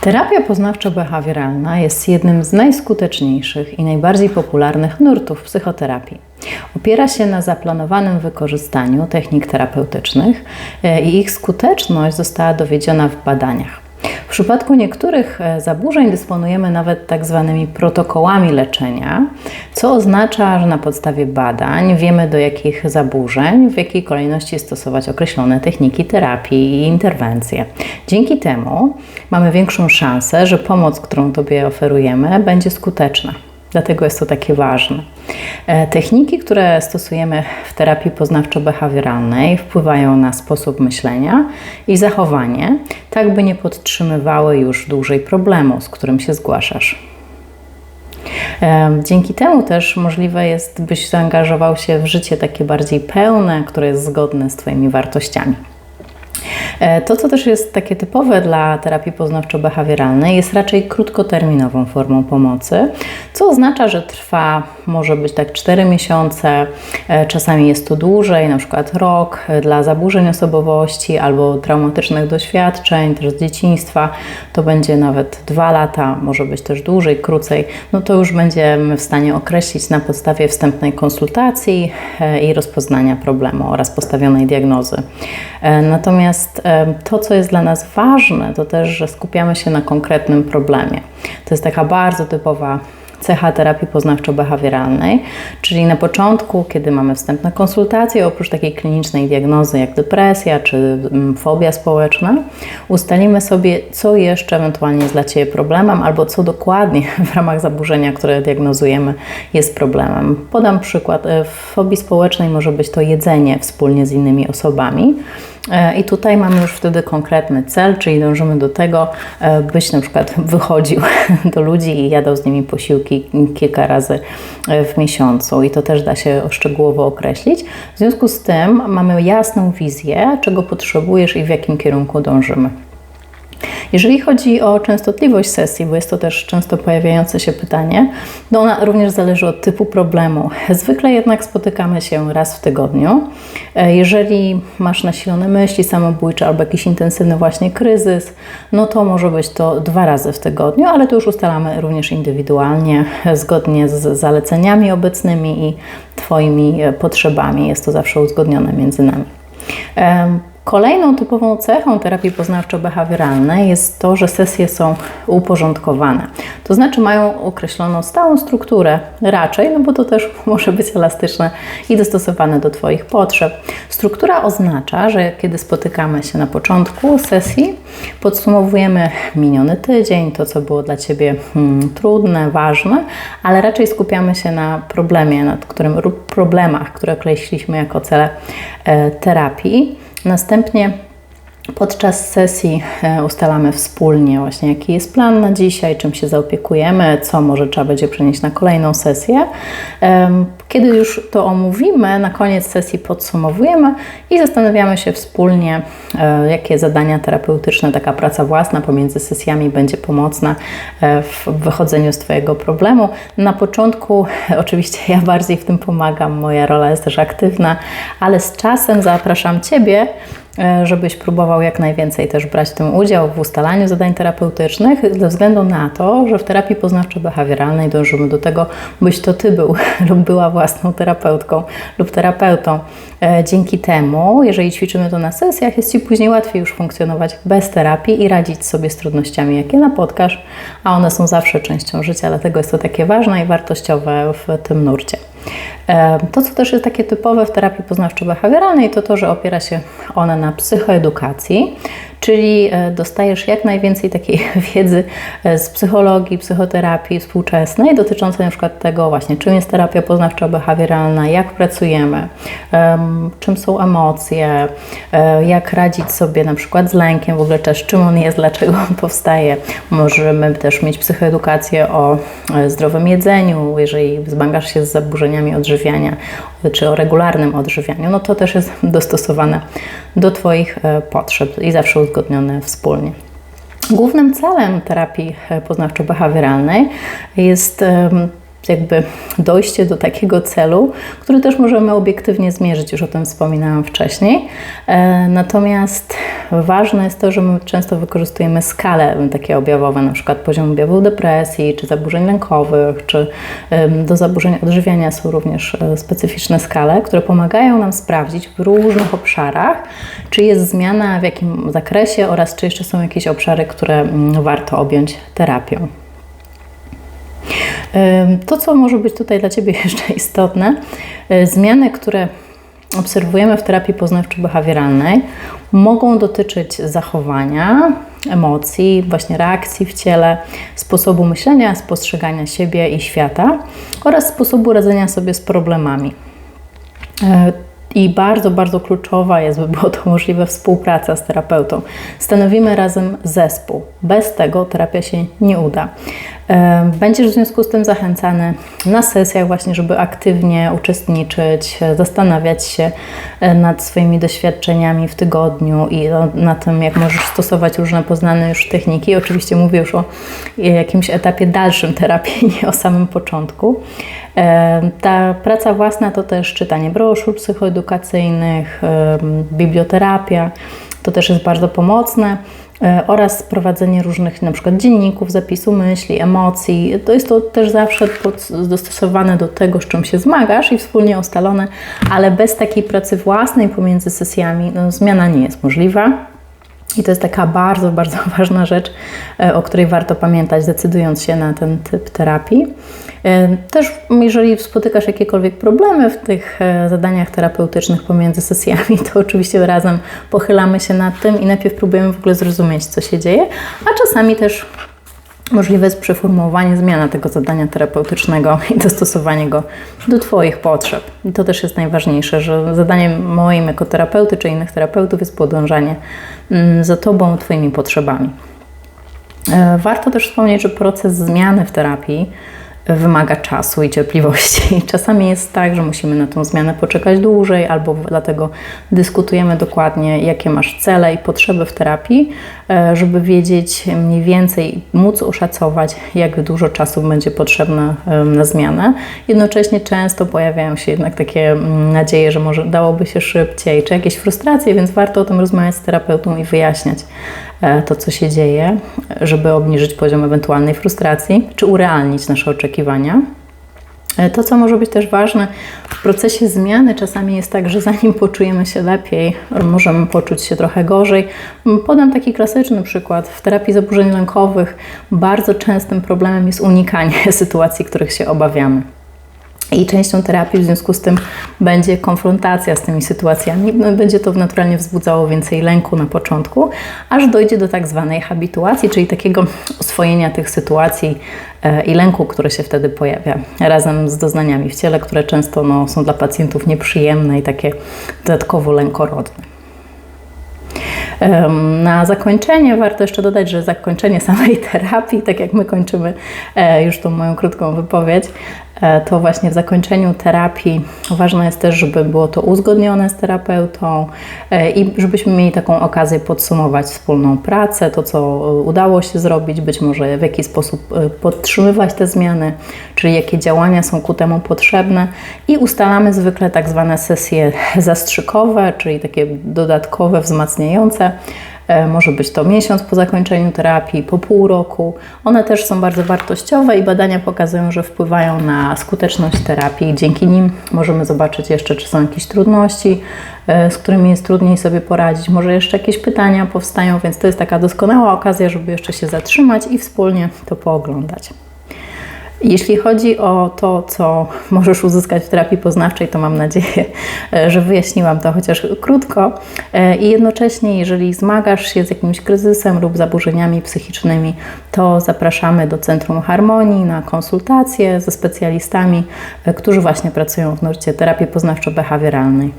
Terapia poznawczo-behawioralna jest jednym z najskuteczniejszych i najbardziej popularnych nurtów psychoterapii. Opiera się na zaplanowanym wykorzystaniu technik terapeutycznych e, i ich skuteczność została dowiedziona w badaniach. W przypadku niektórych e, zaburzeń dysponujemy nawet tak zwanymi protokołami leczenia, co oznacza, że na podstawie badań wiemy do jakich zaburzeń, w jakiej kolejności stosować określone techniki terapii i interwencje. Dzięki temu mamy większą szansę, że pomoc, którą Tobie oferujemy, będzie skuteczna. Dlatego jest to takie ważne. E, techniki, które stosujemy w terapii poznawczo-behawioralnej, wpływają na sposób myślenia i zachowanie, tak by nie podtrzymywały już dłużej problemu, z którym się zgłaszasz. E, dzięki temu też możliwe jest, byś zaangażował się w życie takie bardziej pełne, które jest zgodne z Twoimi wartościami. E, to, co też jest takie typowe dla terapii poznawczo-behawioralnej, jest raczej krótkoterminową formą pomocy, co oznacza, że trwa może być tak 4 miesiące, e, czasami jest to dłużej, na przykład rok e, dla zaburzeń osobowości albo traumatycznych doświadczeń, też z dzieciństwa, to będzie nawet 2 lata, może być też dłużej, krócej. No to już będziemy w stanie określić na podstawie wstępnej konsultacji i rozpoznania problemu oraz postawionej diagnozy. Natomiast to, co jest dla nas ważne, to też, że skupiamy się na konkretnym problemie. To jest taka bardzo typowa cecha terapii poznawczo-behawioralnej, czyli na początku, kiedy mamy wstępne konsultacje, oprócz takiej klinicznej diagnozy jak depresja czy fobia społeczna, ustalimy sobie, co jeszcze ewentualnie jest dla Ciebie problemem, albo co dokładnie w ramach zaburzenia, które diagnozujemy, jest problemem. Podam przykład. E, w fobii społecznej może być to jedzenie wspólnie z innymi osobami. E, I tutaj mamy już wtedy konkretny cel, czyli dążymy do tego, e, byś na przykład wychodził do ludzi i jadał z nimi posiłki kilka razy e, w miesiącu. I to też da się szczegółowo określić. W związku z tym mamy jasną wizję, czego potrzebujesz i w jakim kierunku dążymy. Jeżeli chodzi o częstotliwość sesji, bo jest to też często pojawiające się pytanie, to ona również zależy od typu problemu. Zwykle jednak spotykamy się raz w tygodniu. E, jeżeli masz nasilone myśli samobójcze albo jakiś intensywny właśnie kryzys, no to może być to dwa razy w tygodniu, ale to już ustalamy również indywidualnie, zgodnie z zaleceniami obecnymi i Twoimi e, potrzebami. Jest to zawsze uzgodnione między nami. Kolejną typową cechą terapii poznawczo-behawioralnej jest to, że sesje są uporządkowane. To znaczy mają określoną stałą strukturę raczej, no bo to też może być elastyczne i dostosowane do Twoich potrzeb. Struktura oznacza, że kiedy spotykamy się na początku sesji, podsumowujemy miniony tydzień, to co było dla Ciebie hmm, trudne, ważne, ale raczej skupiamy się na problemie, nad którym problemach, które określiliśmy jako cele e, terapii. Następnie Podczas sesji e, ustalamy wspólnie właśnie jaki jest plan na dzisiaj, czym się zaopiekujemy, co może trzeba będzie przenieść na kolejną sesję. Kiedy już to omówimy, na koniec sesji podsumowujemy i zastanawiamy się wspólnie, e, jakie zadania terapeutyczne taka praca własna pomiędzy sesjami będzie pomocna e, w wychodzeniu z Twojego problemu. Na początku oczywiście ja bardziej w tym pomagam, moja rola jest też aktywna, ale z czasem zapraszam Ciebie żebyś próbował jak najwięcej też brać w tym udział w ustalaniu zadań terapeutycznych, ze względu na to, że w terapii poznawczo-behawioralnej dążymy do tego, byś to Ty był lub była własną terapeutką lub terapeutą. E, dzięki temu, jeżeli ćwiczymy to na sesjach, jest Ci później łatwiej już funkcjonować bez terapii i radzić sobie z trudnościami, jakie napotkasz, a one są zawsze częścią życia, dlatego jest to takie ważne i wartościowe w tym nurcie. E, to, co też jest takie typowe w terapii poznawczo-behawioralnej, to to, że opiera się ona na psychoedukacji, czyli e, dostajesz jak najwięcej takiej wiedzy e, z psychologii, psychoterapii współczesnej dotyczącej na przykład tego właśnie, czym jest terapia poznawczo-behawioralna, jak pracujemy, czym są emocje, jak radzić sobie na przykład z lękiem, w ogóle też czym on jest, dlaczego on powstaje. Możemy też mieć psychoedukację o zdrowym jedzeniu, jeżeli zmagasz się z zaburzeniami odżywiania, czy o regularnym odżywianiu, no to też jest dostosowane do Twoich e, potrzeb i zawsze uzgodnione wspólnie. Głównym celem terapii e, poznawczo-behawioralnej jest jakby dojście do takiego celu, który też możemy obiektywnie zmierzyć, już o tym wspominałam wcześniej. E, natomiast ważne jest to, że my często wykorzystujemy skale takie objawowe, na przykład poziom objawów depresji, czy zaburzeń lękowych, czy do zaburzeń odżywiania są również e, specyficzne skale, które pomagają nam sprawdzić w różnych obszarach, czy jest zmiana w jakim zakresie oraz czy jeszcze są jakieś obszary, które mm, warto objąć terapią. To, co może być tutaj dla Ciebie jeszcze istotne, e, zmiany, które obserwujemy w terapii poznawczo-behawioralnej, mogą dotyczyć zachowania, emocji, właśnie reakcji w ciele, sposobu myślenia, spostrzegania siebie i świata oraz sposobu radzenia sobie z problemami. E, I bardzo, bardzo kluczowa jest, by było to możliwe, współpraca z terapeutą. Stanowimy razem zespół. Bez tego terapia się nie uda. Będziesz w związku z tym zachęcany na sesjach właśnie, żeby aktywnie uczestniczyć, zastanawiać się e, nad swoimi doświadczeniami w tygodniu i na tym, jak możesz stosować różne poznane już techniki. Oczywiście mówię już o jakimś etapie dalszym terapii, nie o samym początku. Ta praca własna to też czytanie broszur psychoedukacyjnych, biblioterapia, to też jest bardzo pomocne. E, oraz prowadzenie różnych na przykład dzienników, zapisu myśli, emocji. To jest to też zawsze dostosowane do tego, z czym się zmagasz i wspólnie ustalone, ale bez takiej pracy własnej pomiędzy sesjami no, zmiana nie jest możliwa. I to jest taka bardzo, bardzo ważna rzecz, e, o której warto pamiętać, decydując się na ten typ terapii. E, też, jeżeli spotykasz jakiekolwiek problemy w tych e, zadaniach terapeutycznych pomiędzy sesjami, to oczywiście razem pochylamy się nad tym i najpierw próbujemy w ogóle zrozumieć, co się dzieje, a czasami też możliwe jest przeformułowanie, zmiana tego zadania terapeutycznego i dostosowanie go do Twoich potrzeb. I to też jest najważniejsze, że zadaniem moim jako terapeuty czy innych terapeutów jest podążanie mm, za Tobą, Twoimi potrzebami. E, warto też wspomnieć, że proces zmiany w terapii wymaga czasu i cierpliwości. Czasami jest tak, że musimy na tą zmianę poczekać dłużej, albo dlatego dyskutujemy dokładnie, jakie masz cele i potrzeby w terapii, e, żeby wiedzieć mniej więcej, móc oszacować, jak dużo czasu będzie potrzebne na zmianę. Jednocześnie często pojawiają się jednak takie mm, nadzieje, że może dałoby się szybciej, czy jakieś frustracje, więc warto o tym rozmawiać z terapeutą i wyjaśniać to, co się dzieje, żeby obniżyć poziom ewentualnej frustracji, czy urealnić nasze oczekiwania. E, to, co może być też ważne w procesie zmiany, czasami jest tak, że zanim poczujemy się lepiej, możemy poczuć się trochę gorzej. Podam taki klasyczny przykład. W terapii zaburzeń lękowych bardzo częstym problemem jest unikanie sytuacji, których się obawiamy. I częścią terapii w związku z tym będzie konfrontacja z tymi sytuacjami. No, będzie to naturalnie wzbudzało więcej lęku na początku, aż dojdzie do tak zwanej habituacji, czyli takiego oswojenia tych sytuacji e, i lęku, który się wtedy pojawia, razem z doznaniami w ciele, które często no, są dla pacjentów nieprzyjemne i takie dodatkowo lękorodne. Na zakończenie warto jeszcze dodać, że zakończenie samej terapii, tak jak my kończymy e, już tą moją krótką wypowiedź, to właśnie w zakończeniu terapii ważne jest też, żeby było to uzgodnione z terapeutą e, i żebyśmy mieli taką okazję podsumować wspólną pracę, to co udało się zrobić, być może w jaki sposób e, podtrzymywać te zmiany, czyli jakie działania są ku temu potrzebne. I ustalamy zwykle tak zwane sesje zastrzykowe, czyli takie dodatkowe, wzmacniające, E, może być to miesiąc po zakończeniu terapii, po pół roku. One też są bardzo wartościowe i badania pokazują, że wpływają na skuteczność terapii. Dzięki nim możemy zobaczyć jeszcze, czy są jakieś trudności, e, z którymi jest trudniej sobie poradzić. Może jeszcze jakieś pytania powstają, więc to jest taka doskonała okazja, żeby jeszcze się zatrzymać i wspólnie to pooglądać. Jeśli chodzi o to, co możesz uzyskać w terapii poznawczej, to mam nadzieję, że wyjaśniłam to chociaż krótko. E, I jednocześnie, jeżeli zmagasz się z jakimś kryzysem lub zaburzeniami psychicznymi, to zapraszamy do Centrum Harmonii na konsultacje ze specjalistami, e, którzy właśnie pracują w nurcie terapii poznawczo-behawioralnej.